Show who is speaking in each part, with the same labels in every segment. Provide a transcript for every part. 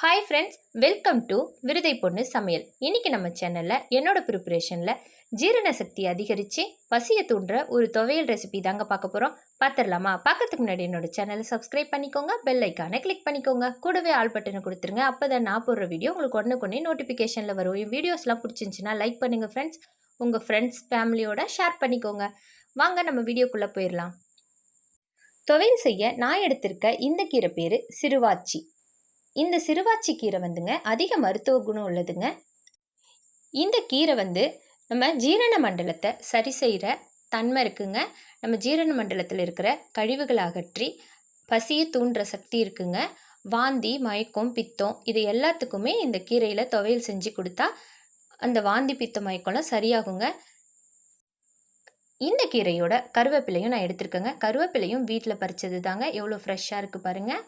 Speaker 1: Hi friends welcome to விருதை பொண்ணு சமையல். இன்றைக்கி நம்ம சேனலில் என்னோட ப்ரிப்பரேஷனில் ஜீரண சக்தி அதிகரித்து பசியை தூண்டுற ஒரு துவையல் ரெசிபி தாங்க பார்க்க போகிறோம் பார்த்துடலாமா? பார்க்கறதுக்கு முன்னாடி என்னோட சேனலை சப்ஸ்கிரைப் பண்ணிக்கோங்க பெல் ஐக்கானை கிளிக் பண்ணிக்கோங்க. கூடவே ஆல் பட்டனை கொடுத்துருங்க. அப்போ தான் நான் போடுற வீடியோ உங்களுக்கு உடனே கொண்டே நோட்டிஃபிகேஷனில் வரும். என் வீடியோஸ்லாம் பிடிச்சிருந்துச்சின்னா லைக் பண்ணுங்கள் ஃப்ரெண்ட்ஸ் உங்கள் ஃப்ரெண்ட்ஸ் ஃபேமிலியோட ஷேர் பண்ணிக்கோங்க. வாங்க நம்ம வீடியோக்குள்ளே போயிடலாம். துவையல் செய்ய நான் எடுத்திருக்க இந்த கீரை பேர் சிறுவாச்சி. இந்த சிறுவாச்சி கீரை வந்துங்க அதிக மருத்துவ குணம் உள்ளதுங்க. இந்த கீரை வந்து நம்ம ஜீரண மண்டலத்தை சரி செய்கிற தன்மை இருக்குங்க. நம்ம ஜீரண மண்டலத்தில் இருக்கிற கழிவுகளை அகற்றி பசியை தூண்டுற சக்தி இருக்குங்க. வாந்தி மயக்கம் பித்தம் இது எல்லாத்துக்குமே இந்த கீரையில் துவையல் செஞ்சு கொடுத்தா அந்த வாந்தி பித்த மயக்கம்லாம் சரியாகுங்க. இந்த கீரையோட கருவேப்பிலையும் நான் எடுத்திருக்கேங்க. கருவேப்பிலையும் வீட்டில் பறிச்சது தாங்க எவ்வளோ ஃப்ரெஷ்ஷாக இருக்குது பாருங்கள்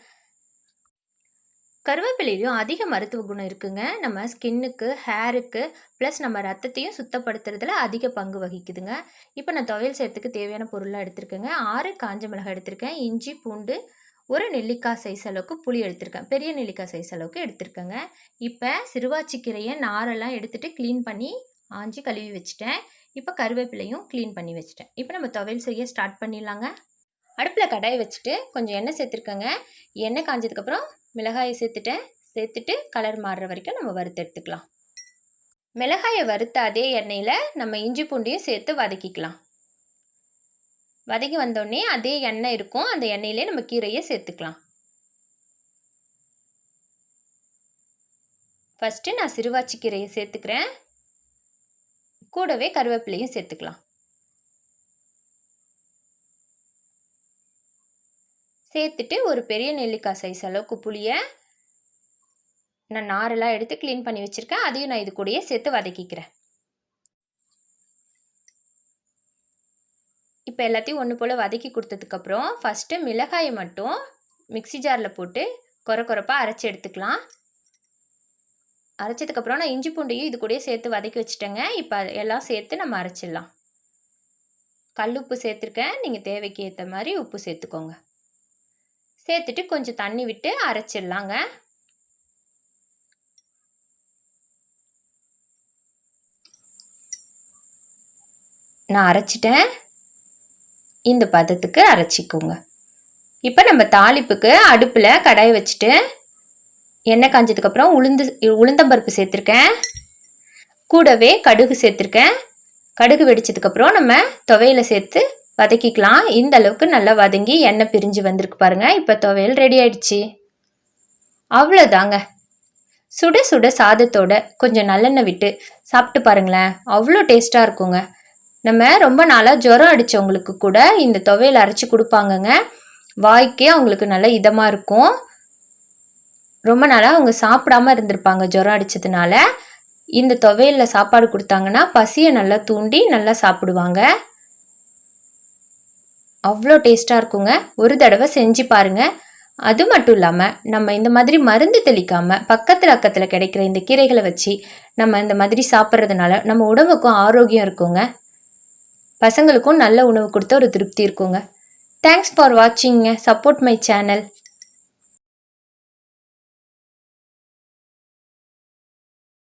Speaker 1: கருவேப்பிலையிலையும் அதிக மருத்துவ குணம் இருக்குங்க. நம்ம ஸ்கின்னுக்கு ஹேருக்கு ப்ளஸ் நம்ம ரத்தத்தையும் சுத்தப்படுத்துறதுல அதிக பங்கு வகிக்குதுங்க. இப்போ நான் துவையல் செய்யறதுக்கு தேவையான பொருளாக எடுத்திருக்கேங்க. ஆறு காஞ்ச மிளகாய் எடுத்திருக்கேன். இஞ்சி பூண்டு ஒரு நெல்லிக்காய் சைஸ் அளவுக்கு புளி எடுத்திருக்கேன். பெரிய நெல்லிக்காய் சைஸ் அளவுக்கு எடுத்திருக்கேங்க. இப்போ சிறுவாச்சிக்கீரையை நாரெல்லாம் எடுத்துகிட்டு க்ளீன் பண்ணி ஆஞ்சி கழுவி வச்சுட்டேன். இப்போ கருவேப்பிலையும் க்ளீன் பண்ணி வச்சுட்டேன். இப்போ நம்ம துவையல் செய்ய ஸ்டார்ட் பண்ணிடலாங்க. அடுப்பில் கடாய் வச்சுட்டு கொஞ்சம் எண்ணெய் சேர்த்துருக்கேங்க. எண்ணெய் காஞ்சதுக்கப்புறம் மிளகாயை சேர்த்துட்டேன் சேர்த்துட்டு கலர் மாறுற வரைக்கும் நம்ம வறுத்து எடுத்துக்கலாம். மிளகாயை வறுத்த அதே எண்ணெயில் நம்ம இஞ்சி பூண்டையும் சேர்த்து வதக்கிக்கலாம். வதக்கி வந்தோடனே அதே எண்ணெய் இருக்கும். அந்த எண்ணெயிலே நம்ம கீரையை சேர்த்துக்கலாம். ஃபஸ்ட்டு நான் சிறுவாச்சி கீரையை சேர்த்துக்கிறேன். கூடவே கருவேப்பிலையும் சேர்த்துக்கலாம். சேர்த்துட்டு ஒரு பெரிய நெல்லிக்காய் சைஸ் அளவுக்கு புளியை நான் நாரெல்லாம் எடுத்து க்ளீன் பண்ணி வச்சுருக்கேன். அதையும் நான் இது கூடயே சேர்த்து வதக்கிக்கிறேன். இப்போ எல்லாத்தையும் ஒன்று போல் வதக்கி கொடுத்ததுக்கப்புறம் ஃபஸ்ட்டு மிளகாயை மட்டும் மிக்சி ஜாரில் போட்டு குறை குறைப்பாக அரைச்சி எடுத்துக்கலாம். அரைச்சதுக்கப்புறம் நான் இஞ்சி பூண்டையும் இது கூடயே சேர்த்து வதக்கி வச்சுட்டேங்க. இப்போ எல்லாம் சேர்த்து நம்ம அரைச்சிடலாம். கல் உப்பு சேர்த்துருக்கேன். நீங்கள் தேவைக்கு ஏற்ற மாதிரி உப்பு சேர்த்துக்கோங்க. சேர்த்துட்டு கொஞ்சம் தண்ணி விட்டு அரைச்சிடலாங்க. நான் அரைச்சிட்டேன். இந்த பதத்துக்கு அரைச்சிக்கோங்க. இப்போ நம்ம தாளிப்புக்கு அடுப்பில் கடாய் வச்சுட்டு எண்ணெய் காஞ்சதுக்கப்புறம் உளுந்து உளுந்தம்பருப்பு சேர்த்துருக்கேன். கூடவே கடுகு சேர்த்துருக்கேன். கடுகு வெடிச்சதுக்கப்புறம் நம்ம துவையில் சேர்த்து வதக்கிக்கலாம். இந்த அளவுக்கு நல்லா வதங்கி எண்ணெய் பிரிஞ்சு வந்திருக்கு பாருங்க. இப்போ துவையல் ரெடி ஆயிடுச்சு. அவ்வளோதாங்க சுட சுட சாதத்தோட கொஞ்சம் நல்லெண்ணெய் விட்டு சாப்பிட்டு பாருங்களேன். அவ்வளோ டேஸ்ட்டாக இருக்குங்க. நம்ம ரொம்ப நாளாக ஜுரம் அடித்தவங்களுக்கு கூட இந்த துவையல் அரைச்சி கொடுப்பாங்கங்க. வாய்க்கே அவங்களுக்கு நல்ல இதமாக இருக்கும். ரொம்ப நாளாக அவங்க சாப்பிடாம இருந்திருப்பாங்க ஜுரம் அடித்ததுனால இந்த துவையலில் சாப்பாடு கொடுத்தாங்கன்னா பசியை நல்லா தூண்டி நல்லா சாப்பிடுவாங்க. அவ்வளோ டேஸ்ட்டாக இருக்குங்க. ஒரு தடவை செஞ்சு பாருங்கள் அது மட்டும் இல்லாமல் நம்ம இந்த மாதிரி மருந்து தெளிக்காமல் பக்கத்தில் அக்கத்தில் கிடைக்கிற இந்த கீரைகளை வச்சு நம்ம இந்த மாதிரி சாப்பிட்றதுனால நம்ம உடம்புக்கும் ஆரோக்கியம் இருக்குங்க. பசங்களுக்கும் நல்ல உணவு கொடுத்த ஒரு திருப்தி இருக்குங்க. Thanks for watching support my channel